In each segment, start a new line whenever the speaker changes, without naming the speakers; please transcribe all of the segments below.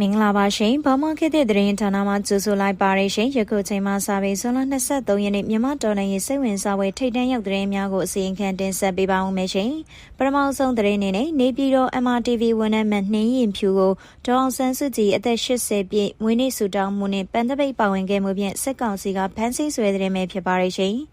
မင်္ဂလာပါရှင်။ဘာမခေတ်တဲ့သတင်းဌာနမှကြိုဆိုလိုက်ပါရရှင်။ယခုချိန်မှစပြီးဇွန်လ23ရက်နေ့မြန်မာတော်လှန်ရေးစိတ်ဝင်စားပွဲထိတ်တန့်ရောက်သတင်းများကိုအစီအခံတင်ဆက်ပေးပါဦးမယ်ရှင်။ပထမဆုံးသတင်းအနေနဲ့နေပြည်တော် MRTV ဝန်ထမ်းမှနှင်းရင်ဖြူကိုဒေါအောင်ဆန်းစုကြည်အသက်80ပြည့်မွေးနေ့ဆုတောင်းမှုနဲ့ပန်တပိတ်ပါဝင်ခဲ့မှုဖြင့်စစ်ကောင်စီကဖမ်းဆီးဆွဲတဲ့မယ်ဖြစ်ပါရရှင်။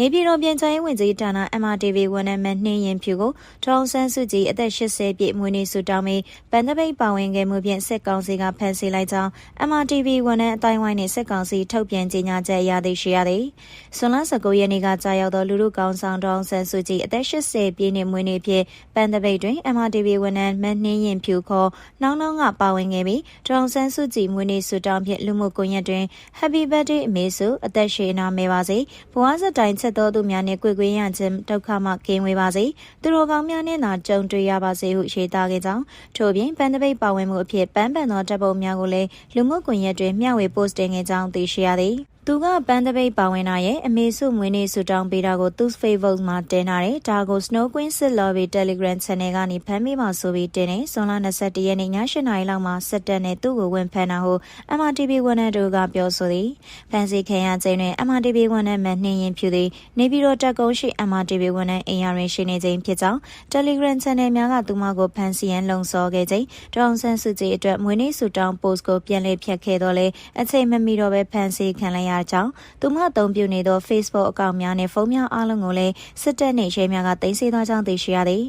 နေပြည်တော်ပြည်ချိုင်းဝင်ကြီးဌာန MRTV ဝန်ထမ်းမနှင်းရင်ဖြူကိုထောင်ဆန်းစုကြည်အသက်80ပြည့်မွေးနေ့ဆုတောင်းပြီးပန်တပိတ်ပါဝင်ခဲ့မှုဖြင့်စစ်ကောင်စီကဖမ်းဆီးလိုက်ကြောင်း MRTV ဝန်ထမ်းအတိုင်းဝိုင်းနှင့်စစ်ကောင်စီထုတ်ပြန်ကြေညာချက်ရသည်ရှိရသည်။ဇွန်လ19ရက်နေ့ကကြာရောက်သောလူလူကောင်ဆောင်ထောင်ဆန်းစုကြည်အသက်80ပြည့်နှစ်မွေးနေ့ဖြင့်ပန်တပိတ်တွင် MRTV ဝန်ထမ်းမနှင်းရင်ဖြူခေါ်နောင်နောင်ကပါဝင်ခဲ့ပြီးထောင်ဆန်းစုကြည်မွေးနေ့ဆုတောင်းဖြင့်လူမှုကွန်ရက်တွင် Happy Birthday အမေစုအသက်ရှည်နာမဲပါစေ။ဘဝစတိုင်ချက်တော်သူများနှင့်ကြွေကွေးရခြင်းဒုက္ခမှကင်းဝေးပါစေသူတော်ကောင်းများနှင့်သာကြုံတွေ့ရပါစေဟုရှေ့သားခဲ့ကြောင်းထို့ပြင်ပန်းတပိတ်ပါဝင်မှုအဖြစ်ပန်းပန်သောတပ်ပုံများကိုလည်းလူမှုကွန်ရက်တွင်မျှဝေပို့တင်ခဲ့ကြောင်းသိရှိရသည် သူကပန်းတပိတ်ပါဝင်တာရဲ့အမေစုမွေးနေ့ဆူတောင်းပေးတာကို သူ့ Facebook မှာတင်ထားတယ်။ဒါကို Snow Queen စစ် Lobby Telegram Channel ကနေဖမ်းမိမှဆိုပြီးတင်နေ။ဇွန်လ21ရက်နေ့ည8:00နာရီလောက်မှာစစ်တပ်နဲ့သူ့ကိုဝင်ဖမ်းတာဟု MRTV ဝန်ထမ်းတို့ကပြောဆိုသည်။ဖမ်းဆီးခံရချိန်တွင် MRTV ဝန်ထမ်းမှနှင်းရင်ဖြူသည်နေပြည်တော်တပ်ကုန်းရှိ MRTV ဝန်ထမ်းအိမ်ယာတွင်ရှိနေခြင်းဖြစ်ကြောင်း Telegram Channel များကသူမကိုဖမ်းဆီးရန်လုံဆော်ခဲ့ချိန်ဒေါအောင်ဆန်းစုကြည်အတွက်မွေးနေ့ဆူတောင်း post ကိုပြန်လည်ဖြတ်ခဲ့တော့လေအချိန်မမီတော့ပဲဖမ်းဆီးခံလိုက်ရကြောင်းသူမအသုံးပြုနေသော Facebook အကောင့်များနဲ့ဖုန်းများအားလုံးကိုလည်းစစ်တပ်နှင့်ရဲများကတင်ဆက်သွားကြောင်းသိရှိရသည်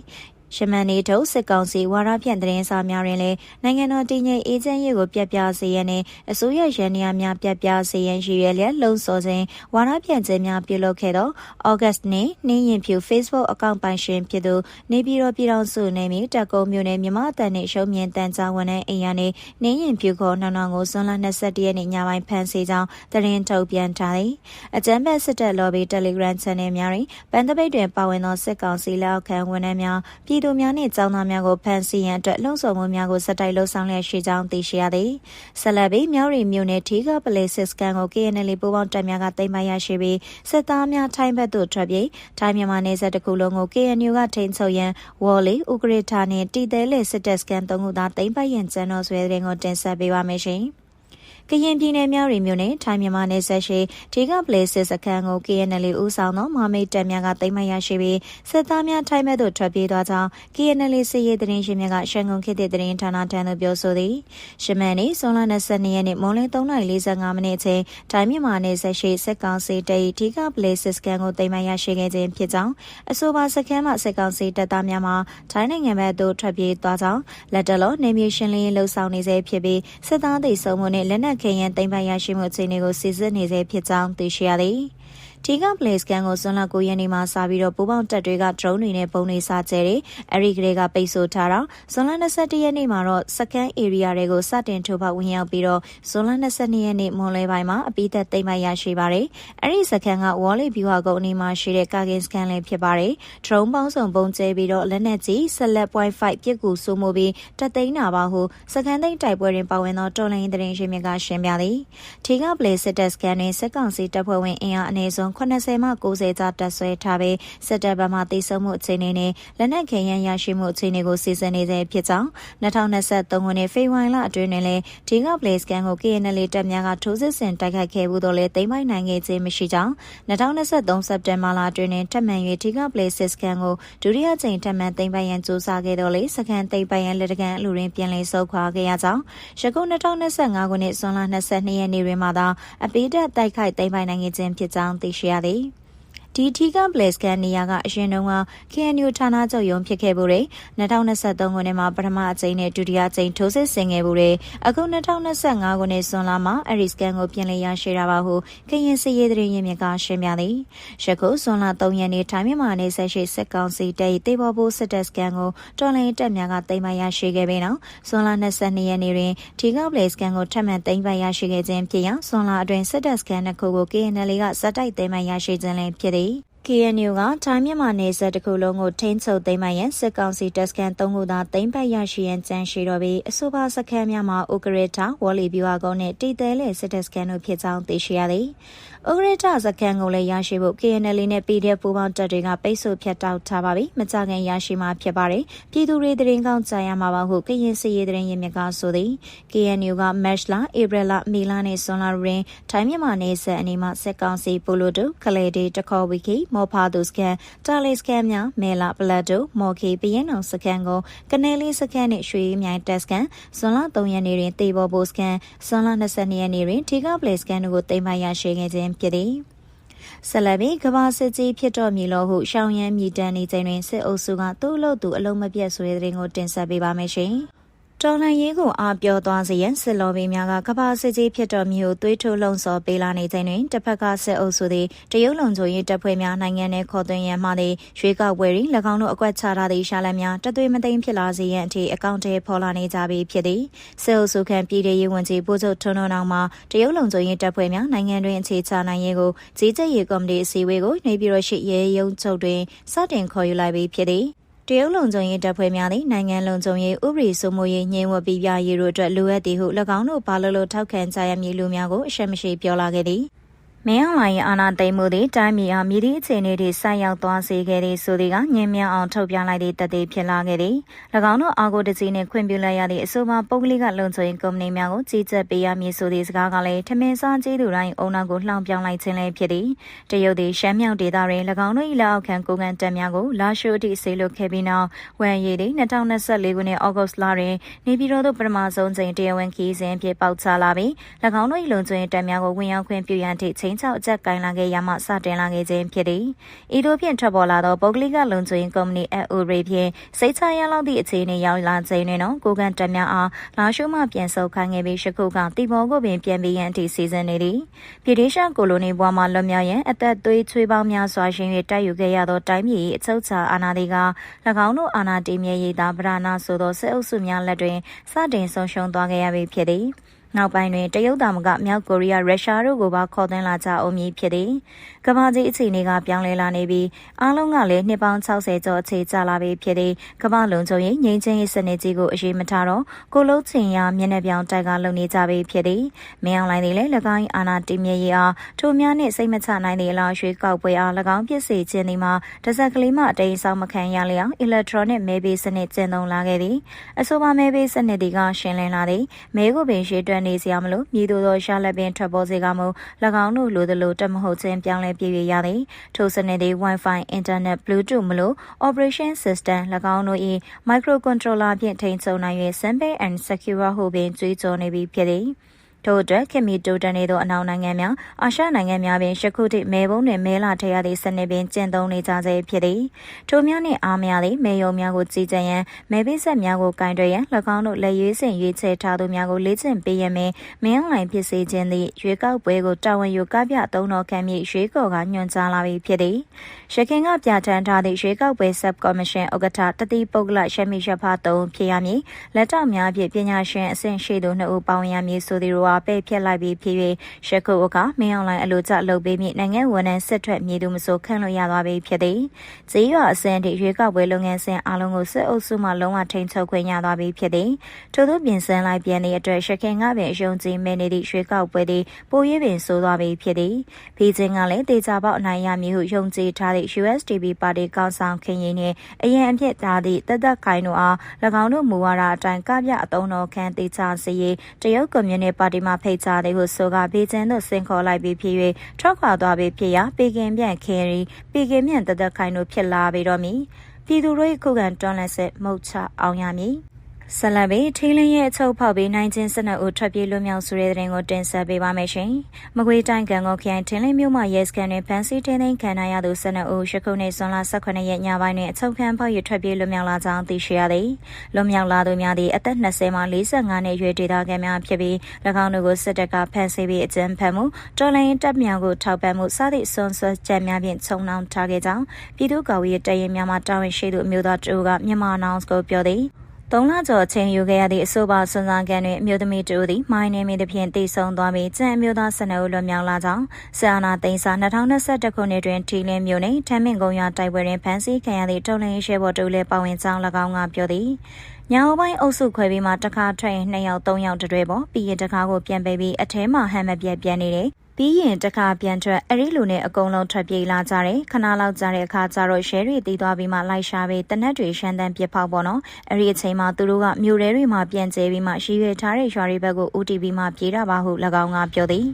ရှမန်နေထုတ်စစ်ကောင်စီဝါရဖြန့်သတင်းစာများတွင်လည်းနိုင်ငံတော်တည်ငြိမ်အေးချမ်းရေးကိုပြပြစေရန်နှင့်အစိုးရရန်နေရာများပြပြစေရန်ရှိရလျက်လှုံ့ဆော်ခြင်းဝါရဖြန့်ခြင်းများပြုလုပ်ခဲ့သောဩဂတ်နေ့နှင်းရင်ဖြူ Facebook အကောင့်ပိုင်ရှင်ဖြစ်သူနေပြည်တော်ပြည်တော်စုနေမီတက်ကုန်းမြို့နယ်မြမအတန်နှင့်ရှုံးမြင့်တန်ကြားဝန်ထမ်းအိမ်ယာနှင့်နှင်းရင်ဖြူခေါ်နှောင်နှောင်ကိုဇွန်လ22ရက်နေ့ညပိုင်းဖမ်းဆီးကြောင်းသတင်းထုတ်ပြန်ထားသည်အကြမ်းဖက်စစ်တပ် lobby Telegram channel များတွင်ပန်တပိတ်တွင်ပါဝင်သောစစ်ကောင်စီလက်အောက်ခံဝန်ထမ်းများပြည်သူများနှင့်ကျောင်းသားများကိုဖမ်းဆီးရန်အတွက်လှုံ့ဆော်မှုများကိုစက်တိုက်လှုံ့ဆော်လျက်ရှိကြောင်းသိရှိရသည်။ဆက်လက်ပြီးမြောက်ရီမြို့နယ်ထီကပလေးစစ်ကန်ကို KNL ပူးပေါင်းတပ်များကသိမ်းပိုက်ရရှိပြီးစစ်သားများထိုင်းဘက်သို့ထွက်ပြေးထိုင်းမြန်မာနယ်စပ်တစ်ခုလုံးကို KNU ကထိန်းချုပ်ရန်ဝေါ်လီဥကရထာနှင့်တီသဲလေစစ်တပ်စကန်သုံးခုသာသိမ်းပိုက်ရန်ကျန်းတော်ဆွဲတဲ့ကိုတင်ဆက်ပေးပါမယ်ရှင်။ ကရင်ပြည်နယ်မြောက်ရီမြို့နယ်ထိုင်းမြန်မာနယ်စပ်ရှိဒီကပလေးစစ်စခန်းကို KNL ဦးဆောင်သောမဟာမိတ်တပ်များကသိမ်းမရရှိပြီးစစ်သားများထိုင်းဘက်သို့ထွက်ပြေးသွားကြောင်း KNL စစ်ရေးသတင်းရှင်များကရှန်ကုန်ခေတ်တဲ့သတင်းဌာနထံသို့ပြောဆိုသည်ရှမန်နေ့ဇွန်လ22ရက်နေ့မွန်လယ်3:45မိနစ်အချိန်ထိုင်းမြန်မာနယ်စပ်ရှိစစ်ကောင်စီတပ်ဒီကပလေးစစ်စခန်းကိုသိမ်းမရရှိခဲ့ခြင်းဖြစ်ကြောင်းအဆိုပါစခန်းမှစစ်ကောင်စီတပ်သားများမှထိုင်းနိုင်ငံဘက်သို့ထွက်ပြေးသွားကြောင်းလက်တလောနေမြေရှင်လင်းလှုပ်ဆောင်နေစေဖြစ်ပြီးစစ်သားတွေစုံမှုနဲ့လက်နက်ခဲယမ်းသိမ်းပိုက်ရရှိမှုအခြေအနေကိုစစ်စစ်နေစေဖြစ်ကြောင်းသိရှိရသည်။ ထီကပလေးစကန်ကိုဇွန်လ9ရက်နေ့မှာစပြီးတော့ပူပေါင်းတပ်တွေက drone တွေနဲ့ပုံတွေစကျဲတယ်။အဲဒီကလေးကပိတ်ဆို့ထားတာဇွန်လ21ရက်နေ့မှာတော့စကန် area တွေကိုစတင်ထိုးဖောက်ဝင်ရောက်ပြီးတော့ဇွန်လ22ရက်နေ့မွန်လွဲပိုင်းမှာအပိသက်သိမ်းပိုက်ရရှိပါတယ်။အဲဒီစကန်က Wally View ဟာကုန်းအနီးမှာရှိတဲ့ Kagen scan လေးဖြစ်ပါတယ်။ drone ပေါင်းစုံပုံကျဲပြီးတော့လက်နက်ကြီး7.5ပြစ်ကူဆိုးမှုပြီးတက်သိမ်းတာပါဟုစကန်သိမ်းတိုက်ပွဲတွင်ပါဝင်သောတော်လိုင်းသတင်းရှင်မြကရှင်းပြသည်။ထီကပလေးစစ်တပ်စကန်တွင်စက်ကောင်စီတပ်ဖွဲ့ဝင်အင်အားအနည်းဆုံး80မှ90ကျတပ်ဆွဲထားပြီးစစ်တပ်ဘက်မှတိစုံမှုအခြေအနေနဲ့လက်နက်ခဲယမ်းရရှိမှုအခြေအနေကိုစီစဉ်နေသေးဖြစ်ကြောင်း2023ခုနှစ်ဖေဖော်ဝါရီလအတွင်းတွင်လည်းဒီကပလေးစကန်ကို KNL တပ်များကထိုးစစ်ဆင်တိုက်ခိုက်ခဲ့မှုတော့လည်းတိမ့်မိုက်နိုင်ခဲ့ခြင်းမရှိကြောင်း2023စက်တင်ဘာလအတွင်းတွင်ထပ်မံ၍ဒီကပလေးစစ်ကန်ကိုဒုတိယကြိမ်ထပ်မံသိမ်းပိုက်ရန်ကြိုးစားခဲ့တော့လေစကန်သိမ်းပိုက်ရန်လက်တကန်အလူရင်းပြန်လည်ဆုတ်ခွာခဲ့ရကြောင်းယခု2025ခုနှစ်ဇွန်လ22ရက်နေ့တွင်မှသာအပိဓာတ်တိုက်ခိုက်သိမ်းပိုက်နိုင်ခြင်းဖြစ်ကြောင်းသိရှိရသည် ဒီထီကပလက်စကန်နေရာကအရင်တုန်းက KNU ဌာနချုပ်ရုံးဖြစ်ခဲ့ဘူးတယ်2023ခုနှစ်မှာပထမအကြိမ်နဲ့ဒုတိယအကြိမ်ထိုးစစ်ဆင်ခဲ့ဘူးတယ်အခု2025ခုနှစ်ဇွန်လမှာအရီစကန်ကိုပြင်လည်ရရှိတာပါဟုကရင်စစ်ရေးသတင်းရင်းမြစ်ကရှင်းပြသည်ယခုဇွန်လ3ရက်နေ့ထိုင်းမြန်မာနယ်ဆက်ရှိစစ်ကောင်စီတပ်တေဘော်ဘိုးစစ်တပ်စကန်ကိုတော်လိုင်းတပ်များကသိမ်းပိုက်ရရှိခဲ့ပြီးနောက်ဇွန်လ22ရက်နေ့တွင်ထီကပလက်စကန်ကိုထပ်မံသိမ်းပိုက်ရရှိခဲ့ခြင်းဖြစ်ရာဇွန်လအတွင်းစစ်တပ်စကန်တစ်ခုကို KNL ကဇက်တိုက်သိမ်းပိုက်ရရှိခြင်းလည်းဖြစ်သည် KNU ကထိုင်းမြန်မာနယ်စပ်တစ်ခုလုံးကိုထိန်းချုပ်သိမ်းပိုက်ရန်စစ်ကောင်စီတပ်စခန်း၃ခုသာသိမ်းပိုက်ရရှိရန်ကြံရှိတော်ပြီးအဆိုပါစခန်းများမှာဥကရထဝေါ်လီဗျူဟာကုန်းနှင့်တီတဲလေစစ်တပ်စခန်းတို့ဖြစ်ကြောင်းသိရှိရသည်။ ဥဥက္ကဋ္ဌစကန်ကိုလည်းရရှိဖို့ KNL နဲ့ PDF ပူးပေါင်းတပ်တွေကပိတ်ဆို့ဖြတ်တောက်ထားပါပြီမကြခင်ရရှိမှာဖြစ်ပါတယ်ပြည်သူတွေတရင်ကောင်းကြာရမှာပါဟုကရင်စီရေးတရင်ရင်းမြစ်ကဆိုသည် KNU က March လ April လမေလနဲ့ဇွန်လတွင်ထိုင်းမြန်မာနယ်စပ်အနေမှစက်ကောင်စီပိုလိုတုကလေဒေတခေါ်ဝီကီမော်ဖာဒုစကန်တာလီစကန်များမဲလာပလက်တိုမော်ခီပရင်အောင်စကန်ကိုကနေလီစကန်နှင့်ရွှေမြိုင်တက်စကန်ဇွန်လ3ရက်နေ့တွင်တေဘော်ဘိုစကန်ဇွန်လ22ရက်နေ့တွင်ထီကပလက်စကန်တို့ကိုတင်ပိုင်ရရှိခဲ့ခြင်းဖြစ်သည်ဆလဘီကဘာစစ်ကြီးဖြစ်တော်မူလို့ဟုရှောင်းရမ်းမြည်တမ်းနေချိန်တွင်စစ်အုပ်စုကသူ့လို့သူအလုံးမပြတ်ဆိုတဲ့တဲ့ကိုတင်ဆက်ပေးပါမယ်ရှင်။ တော်လှန်ရေးကိုအားပြောသွားစေရန်စစ်လော်ဘီများကကမ္ဘာစစ်ကြီးဖြစ်တော်မူသွေးထိုးလုံဆော်ပေးလာနေချိန်တွင်တစ်ဖက်ကစစ်အုပ်စုသည်တရုတ်လုံခြုံရေးတပ်ဖွဲ့များနိုင်ငံထဲခေါ်သွင်းရန်မှသည်ရွေးကောက်ပွဲတွင်၎င်းတို့အကွက်ချထားသည့်ရှာလက်များတသွေးမသိမ်းဖြစ်လာစေရန်အထိအကောင့်ထဲပေါ်လာနေကြပြီဖြစ်သည်စစ်အုပ်စုခံပြည်ထရေးဝန်ကြီးပို့ချုပ်ထွန်းထွန်းအောင်မှတရုတ်လုံခြုံရေးတပ်ဖွဲ့များနိုင်ငံတွင်အခြေချနိုင်ရေးကိုကြီးကြပ်ရေးကော်မတီအစည်းအဝေးကိုနေပြည်တော်ရှိရဲရုံးချုပ်တွင်စတင်ခေါ်ယူလိုက်ပြီးဖြစ်သည် တရုတ်လုံခြုံရေးတပ်ဖွဲ့များသည်နိုင်ငံလုံခြုံရေးဥပဒေစိုးမိုးရေးညှိဝတ်ပြီးပြရေးတို့အတွက်လိုအပ်သည်ဟု၎င်းတို့ဘာလို့လို့ထောက်ခံကြရမည်လူများကိုအရှက်မရှိပြောလာခဲ့သည် မင်းအောင်လှိုင်ရဲ့အာဏာသိမ်းမှုသည်တိုင်းပြည်အားမြည်သည့်အခြေအနေတွေဆိုက်ရောက်သွားစေခဲ့သည်ဆိုသည်ကညင်မြန်အောင်ထုတ်ပြလိုက်သည့်တသက်ဖြစ်လာခဲ့သည်၎င်းတို့အာကိုတကြီးနှင့်ခွင့်ပြုလိုက်ရသည့်အဆိုပါပုဂ္ဂလိကလုံခြုံရေးကုမ္ပဏီများကိုကြီးကြပ်ပေးရမည်ဆိုသည့်စကားကလည်းထမင်းစားကြီးသူတိုင်းအုံနောက်ကိုလှောင်ပြောင်းလိုက်ခြင်းလည်းဖြစ်သည်တရုတ်သည်ရှမ်းမြောက်ဒေသတွင်၎င်းတို့၏လက်အောက်ခံကိုကန်တပ်များကိုလာရှိုအထိဆေးလွတ်ခဲ့ပြီးနောက်ဝမ်ရီသည်2024ခုနှစ်ဩဂုတ်လတွင်နေပြည်တော်သို့ပထမဆုံးချိန်တရားဝင်ခီးစဉ်ဖြစ်ပေါက်ချလာပြီး၎င်းတို့၏လုံခြုံရေးတပ်များကိုဝင်ရောက်ခွင့်ပြုရန်ထိချိန်ချောက်အကြက်ကင်လာခဲ့ရမှစတင်လာခဲ့ခြင်းဖြစ်သည်။ဤသို့ဖြင့်ထွက်ပေါ်လာသောပုဂ္ဂလိကလုံခြုံရေးကုမ္ပဏီအအူရေဖြင့်စိတ်ချရလောက်သည့်အခြေအနေရောက်လာခြင်းတွင်တော့ကိုကန်တက်များအားလာရှုမှပြန်ဆုတ်ခိုင်းခဲ့ပြီးရှခုကတီဘောကိုပင်ပြန်ပြီးရန်အထိစီစဉ်နေသည်။ပြည်ဒေးရှကိုလိုနီဘွားမှလွတ်မြောက်ရန်အသက်သွေးချွေးပေါင်းများစွာရှင်၍တိုက်ယူခဲ့ရသောတိုင်းပြည်၏အချုပ်ချာအာဏာတွေက၎င်းတို့အာဏာတည်မြဲရေးသာဗရဏဆိုသောစစ်အုပ်စုများလက်တွင်စတင်ဆုံးရှုံးသွားခဲ့ရပြီဖြစ်သည်။ နောက်ပိုင်းတွင်တရုတ်တာမကမြောက်ကိုရီးယားရုရှားတို့ကိုပါခေါ်သွင်းလာကြအောင်မည်ဖြစ်သည် ကမ္ဘာကြီးအခြေအနေကပြောင်းလဲလာနေပြီးအားလုံးကလည်းနှစ်ပေါင်း60ကျော်အခြေကျလာပြီဖြစ်သည်ကမ္ဘာလုံခြုံရေးငြိမ်းချမ်းရေးစနစ်ကြီးကိုအရေးမထားတော့ကိုလုံးချင်ရမျက်နှာပြောင်တိုက်ကလုံနေကြပြီဖြစ်သည်မင်းအောင်လိုင်းသည်လည်း၎င်း၏အာဏာတည်မြဲရေးအားထိုများနှင့်စိတ်မချနိုင်သည့်အလားရွှေကောက်ပွဲအား၎င်းပြစ်စေခြင်းသည်မှာတစ်စက်ကလေးမှအတိမ်ဆောင်မခံရလျောက် electronic မဲပေးစနစ်ကျင့်သုံးလာခဲ့သည်အဆိုပါမဲပေးစနစ်သည်ကရှင်းလင်းလာသည်မဲကိုပင်ရှေ့တွက်နေစရာမလိုမြည်သူသောရှာလက်ပင်ထွက်ပေါ်စေကမူ၎င်းတို့လိုသလိုတမဟုတ်ခြင်းပြောင်းလဲပြည့်ရရသည်ထိုစနစ်သည် Wi-Fi Internet Bluetooth မလို့ Operation System ၎င်းတို့၏ Microcontroller ဖြင့်ထိန်းချုပ်နိုင်၍ Simple and Secure ဟုပင်ကြွေးကြော်နေပြီဖြစ်သည် ထို့အတွက်ခင်မီတိုတန်နေသောအနောက်နိုင်ငံများအာရှနိုင်ငံများပင်ယခုထိမဲပုံးတွင်မဲလာထည့်ရသည့်စနစ်ပင်ကျင့်သုံးနေကြဆဲဖြစ်သည်ထိုများနှင့်အားများသည့်မဲယုံများကိုကြီးကြပ်ရန်မဲပေးဆက်များကိုကင်တွယ်ရန်၎င်းတို့လက်ရွေးစင်ရွေးချယ်ထားသူများကိုလေ့ကျင့်ပေးရမည်မင်းအောင်လှိုင်ဖြစ်စေခြင်းသည့်ရွေးကောက်ပွဲကိုတာဝန်ယူကပြသုံးတော်ခံမည့်ရွေးကော်ကညွှန်ကြားလာပြီဖြစ်သည်ရခင်ကပြဋ္ဌာန်းထားသည့်ရွေးကောက်ပွဲ sub commission ဥက္ကဋ္ဌတတိပုဂ္ဂလရှမီရှဖာသုံးဖြစ်ရမည်လက်တောက်များဖြင့်ပညာရှင်အဆင့်ရှိသူနှစ်ဦးပါဝင်ရမည်ဆိုသည်တို့အားပဲ့ဖြတ်လိုက်ပြီးဖြစ်၍ရှခုအကမင်းအောင်လိုင်းအလိုကျလုပ်ပေးမည့်နိုင်ငံဝန်ထမ်းစစ်ထွက်မည်သူမဆိုခန့်လို့ရသွားပြီဖြစ်သည်။ဈေးရွာအစင်းထိရွေးကောက်ပွဲလုပ်ငန်းစဉ်အလုံးကိုစစ်အုပ်စုမှလုံးဝထိန်းချုပ်ခွင့်ရသွားပြီဖြစ်သည်။ထို့သောပြင်ဆင်လိုက်ပြန်သည့်အတွက်ရှခင်ကပင်အယုံကြည်မဲနေသည့်ရွေးကောက်ပွဲသည်ပို၍ပင်ဆိုးသွားပြီဖြစ်သည်။ဖီချင်းကလည်းတေချာပေါက်အနိုင်ရမည်ဟုယုံကြည်ထားသည့် USDP ပါတီကောင်းဆောင်ခင်ရင်နှင့်အရင်အဖြစ်ထားသည့်တသက်ခိုင်တို့အား၎င်းတို့မူဝါဒအတိုင်းကပြအသုံးတော်ခံတေချာစီရေးတရုတ်ကွန်မြူနတီပါတီမှဖိတ်ကြားသည်ဟုဆိုကဘေကျင်းသို့ဆင်ခေါ်လိုက်ပြီးဖြစ်၍ထွက်ခွာသွားပြီးဖြစ်ရာပေကင်ပြန့်ခဲရီပေကင်မြန့်တသက်ခိုင်တို့ဖြစ်လာပြီးတော့မီပြည်သူတို့၏ခုခံတွန်းလှန်စစ်မှုတ်ချအောင်ရမည် ဆလဘီထီလင်းရဲ့အချုပ်ဖောက်ပြီးနိုင်ချင်းစနအူထွက်ပြေးလွတ်မြောက်ဆိုတဲ့တဲ့ရင်ကိုတင်ဆက်ပေးပါမယ်ရှင်။မကွေးတိုင်းကံကောခရိုင်ထင်းလင်းမြို့မှာရဲစခန်းတွင်ဖမ်းဆီးထိန်းသိမ်းခံရသူစနအူရှခုနှစ်ဇွန်လ18ရက်ညပိုင်းတွင်အချုပ်ခံဖောက်ရထွက်ပြေးလွတ်မြောက်လာကြောင်းသိရှိရသည်။လွတ်မြောက်လာသူများသည့်အသက်20မှ45နှစ်အရွယ်ဒေသခံများဖြစ်ပြီး၎င်းတို့ကိုစစ်တပ်ကဖမ်းဆီးပြီးအကြမ်းဖက်မှုတော်လိုင်းတပ်များကိုထောက်ပံ့မှုစသည့်ဆွန်ဆွတ်ချက်များဖြင့်ခြုံနှောင်ထားခဲ့ကြောင်းပြည်သူ့ကာကွယ်ရေးတရင်များမှတာဝန်ရှိသူအမျိုးသားတို့ကမြန်မာနောင်စ်ကိုပြောသည်။ သုံးလကျော်အချိန်ယူခဲ့ရသည့်အဆိုပါစွန်စားကန်တွင်အမျိုးသမီးတူသည်မိုင်းနေမိသဖြင့်တည်ဆုံသွားပြီးကျန်အမျိုးသားဆနအုပ်လွတ်မြောက်လာကြောင်းဆာနာသိန်းစာ2021ခုနှစ်တွင်ထီလင်းမြို့နယ်ထမ်းမင်ကုန်းရွာတိုက်ပွဲတွင်ဖမ်းဆီးခံရသည့်တုံလင်းရဲဘော်တူလည်းပါဝင်ကြောင်း၎င်းကပြောသည်ညောင်ပိုင်းအုပ်စုခွဲပြီးမှတခါထွက်ရင်2ယောက်3ယောက်တတွဲပေါ်ပြီးရင်တခါကိုပြန်ပေးပြီးအထဲမှာဟန်မပြက်ပြန်နေတယ် ပြီးရင်တခါပြန်ထွက်အဲ့ဒီလူနဲ့အကုန်လုံးထွက်ပြေးလာကြတယ်ခဏလောက်ကြာတဲ့အခါကျတော့ရှဲတွေတီးသွားပြီးမှလိုက်ရှာပြီးတနက်တွေရှမ်းတန်းပစ်ဖောက်ပေါ့နော်အဲ့ဒီအချိန်မှာသူတို့ကမြို့ရဲတွေမှာပြန်ကျဲပြီးမှရှိရွေထားတဲ့ရွာတွေဘက်ကို UTV မှာပြေးတာပါဟု၎င်းကပြောသည်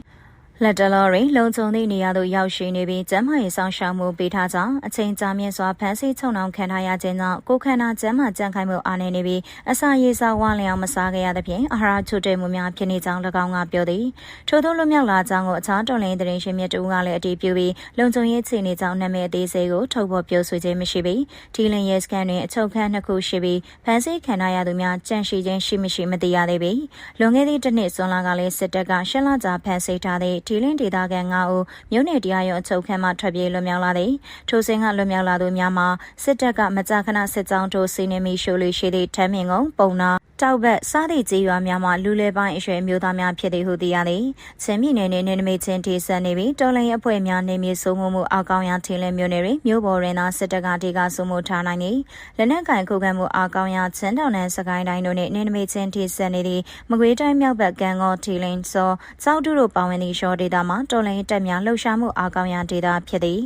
လက်တလော်ရီလုံခြုံသည့်နေရာသို့ရောက်ရှိနေပြီးကျန်းမာရေးဆောင်ရှောက်မှုပေးထားကြောင်းအချိန်ကြာမြင့်စွာဖမ်းဆီးချုပ်နှောင်ခံထားရခြင်းကြောင့်ကိုခန္ဓာကျန်းမာကြံ့ခိုင်မှုအားနည်းနေပြီးအစာရေစာဝလျောင်မစားခဲ့ရသဖြင့်အာဟာရချို့တဲ့မှုများဖြစ်နေကြောင်း၎င်းကပြောသည်ထို့သောလွတ်မြောက်လာကြောင်းကိုအခြားတော်လှန်ရေးသတင်းရှင်မြတ်တူကလည်းအတည်ပြုပြီးလုံခြုံရေးခြေနေကြောင်းနာမည်အသေးစိတ်ကိုထုတ်ဖော်ပြောဆိုခြင်းမရှိပြီးထီလင်ရဲစကန်တွင်အချုပ်ခန်းနှစ်ခုရှိပြီးဖမ်းဆီးခံထားရသူများကြန့်ရှိခြင်းရှိမရှိမသိရသေးပေလွန်ခဲ့သည့်တစ်နှစ်ဇွန်လကလည်းစစ်တပ်ကရှစ်လကြာဖမ်းဆီးထားသည့်ထီလင်ဒေသခံ9ဦးမြို့နယ်တရားရုံးအချုပ်ခန်းမှထွက်ပြေးလွတ်မြောက်လာသည်ထိုစဉ်ကလွတ်မြောက်လာသူများမှာစစ်တပ်ကမကြာခဏစစ်ကြောင်းထိုးစီနေမီရှိုးလေးရှိသည့်ထမ်းမြင့်ကုန်းပုံနာတောက်ဘက်စားသည့်ကြေးရွာများမှာလူလဲပိုင်းအရွယ်မျိုးသားများဖြစ်သည်ဟုသိရသည်ချင်းပြည်နယ်နှင့်နေနမိတ်ချင်းထိစပ်နေပြီးတော်လိုင်းအဖွဲ့များနေမြေစိုးမှုမှုအောက်ကောင်းရာထင်းလင်းမျိုးနယ်တွင်မြို့ပေါ်တွင်သာစစ်တပ်ကဒေကစိုးမှုထားနိုင်သည်လက်နက်ကင်ခုခံမှုအောက်ကောင်းရာချင်းတောင်နယ်စကိုင်းတိုင်းတို့နှင့်နေနမိတ်ချင်းထိစပ်နေသည့်မကွေးတိုင်းမြောက်ဘက်ကံကောထီလင်းစောစောက်တူတို့ပါဝင်သည့်ရှော့ဒေတာမှာတော်လိုင်းတပ်များလှုပ်ရှားမှုအောက်ကောင်းရာဒေတာဖြစ်သည်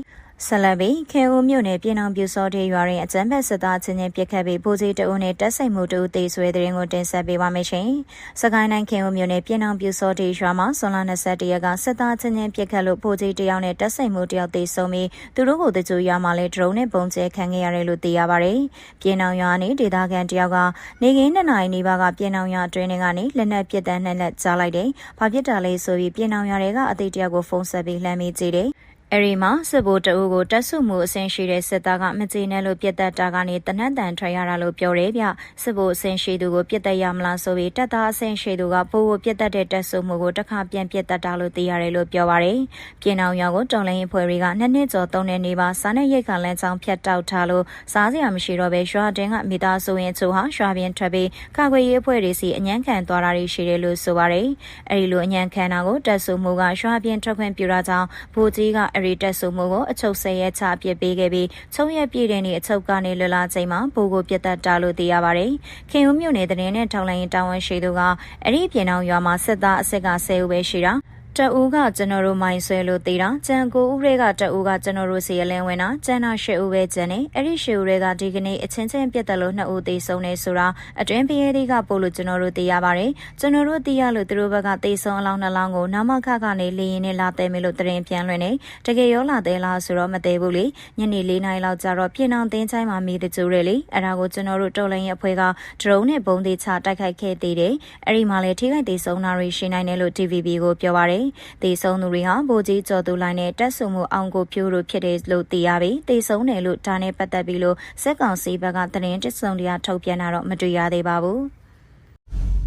ဆက်လက်ပြီးခေဦးမြို့နယ်ပြည်တော်ပြူစောတဲ့ရွာတွင်အကြမ်းဖက်စစ်သားချင်းချင်းပြစ်ခတ်ပြီးပိုးစီတအုပ်နဲ့တက်ဆိုင်မှုတူတေဆွဲတဲ့ရင်ကိုတင်ဆက်ပေးပါမယ်ရှင်။စကိုင်းတိုင်းခေဦးမြို့နယ်ပြည်တော်ပြူစောတဲ့ရွာမှာဇွန်လ21ရက်ကစစ်သားချင်းချင်းပြစ်ခတ်လို့ပိုးစီတယောက်နဲ့တက်ဆိုင်မှုတယောက်တေဆုံးပြီးသူတို့ကိုတကြိုရွာမှာလည်းဒရုန်းနဲ့ပုံကျဲခံခဲ့ရတယ်လို့သိရပါတယ်။ပြည်တော်ရွာနဲ့ဒေသခံတယောက်ကနေကင်းနှစ်နာရီနေပါကပြည်တော်ရွာအတွင်းကနေလက်နက်ပစ်တန်းနဲ့လက်ကြားလိုက်တယ်။ဘာဖြစ်တာလဲဆိုပြီးပြည်တော်ရွာတွေကအသေးတယောက်ကိုဖုန်းဆက်ပြီးလှမ်းမိကြည့်တယ်။ အဲဒီမှာစစ်ဘိုးတအုပ်ကိုတက်ဆုမှုအဆင့်ရှိတဲ့စစ်သားကမကြေနဲ့လို့ပြစ်တက်တာကနေတနတ်တန်ထွက်ရတာလို့ပြောတယ်ဗျစစ်ဘိုးအဆင့်ရှိသူကိုပြစ်တက်ရမလားဆိုပြီးတက်သားအဆင့်ရှိသူကပိုးကိုပြစ်တက်တဲ့တက်ဆုမှုကိုတစ်ခါပြန်ပြစ်တက်တာလို့သိရတယ်လို့ပြောပါတယ်ပြင်အောင်ရွာကိုတော်လိုင်းဖွဲ့တွေကနှစ်နှစ်ကျော်သုံးနှစ်နေပါစားနဲ့ရိတ်ခါလန်းချောင်းဖြတ်တောက်ထားလို့စားစရာမရှိတော့ပဲရွာတင်ကမိသားစုရင်ချိုဟာရွာပြင်ထွက်ပြီးကာကွယ်ရေးအဖွဲ့တွေစီအညံခံသွားတာတွေရှိတယ်လို့ဆိုပါတယ်အဲဒီလိုအညံခံတာကိုတက်ဆုမှုကရွာပြင်ထွက်ခွင့်ပြုတာကြောင့်ဘူကြီးကအရီတက်ဆိုမှုကိုအချုပ်ဆဲရဲချပြစ်ပေးခဲ့ပြီးချုံရက်ပြည်တဲ့နေ့အချုပ်ကနေလွတ်လာချိန်မှာဘူကိုပြတ်တက်တာလို့သိရပါတယ်။ခင်ဦးမြို့နယ်တဲ့နဲ့ထောင်လိုင်းတာဝန်ရှိသူကအဲ့ဒီပြင်အောင်ရွာမှာစစ်သားအစ်စ်က10ဦးပဲရှိတာ။ တအူးကကျွန်တော်တို့မိုင်းဆွဲလို့သေးတာကြံကိုဦးတွေကတအူးကကျွန်တော်တို့စီရလင်းဝင်တာကျန်တာရှစ်ဦးပဲကျန်နေအဲ့ဒီရှစ်ဦးတွေကဒီကနေ့အချင်းချင်းပြတ်တယ်လို့နှစ်ဦးသေဆုံးနေဆိုတာအတွင်းပရဲတွေကပို့လို့ကျွန်တော်တို့သိရပါတယ်ကျွန်တော်တို့သိရလို့သူတို့ဘက်ကသေဆုံးအလောင်းနှလောင်းကိုနာမခကနေလေရင်နဲ့လာတဲမယ်လို့တရင်ပြန်လွှင့်နေတကယ်ရောလာသေးလားဆိုတော့မသေးဘူးလေညနေ၄နာရီလောက်ကျတော့ပြင်အောင်တင်းချိုင်းမှာမိတဲ့ကျိုးတယ်လေအဲ့ဒါကိုကျွန်တော်တို့တော်လိုင်းရဲ့အဖွဲ့ကဒရုန်းနဲ့ဘုံသေးချတိုက်ခိုက်ခဲ့သေးတယ်အဲ့ဒီမှာလေထိခိုက်သေးဆုံးတာတွေရှိနိုင်တယ်လို့ TVB ကိုပြောပါတယ်။တေဆုံးသူတွေဟာဗိုလ်ကြီးကျော်သူလိုင်းနဲ့တက်ဆုံမှုအောင်ကိုဖြိုးတို့ဖြစ်တယ်လို့သိရပြီးတေဆုံးတယ်လို့ဒါနဲ့ပတ်သက်ပြီးလို့စက်ကောင်စီဘက်ကသတင်းတစုံတရာထုတ်ပြန်တာတော့မတွေ့ရသေးပါဘူး။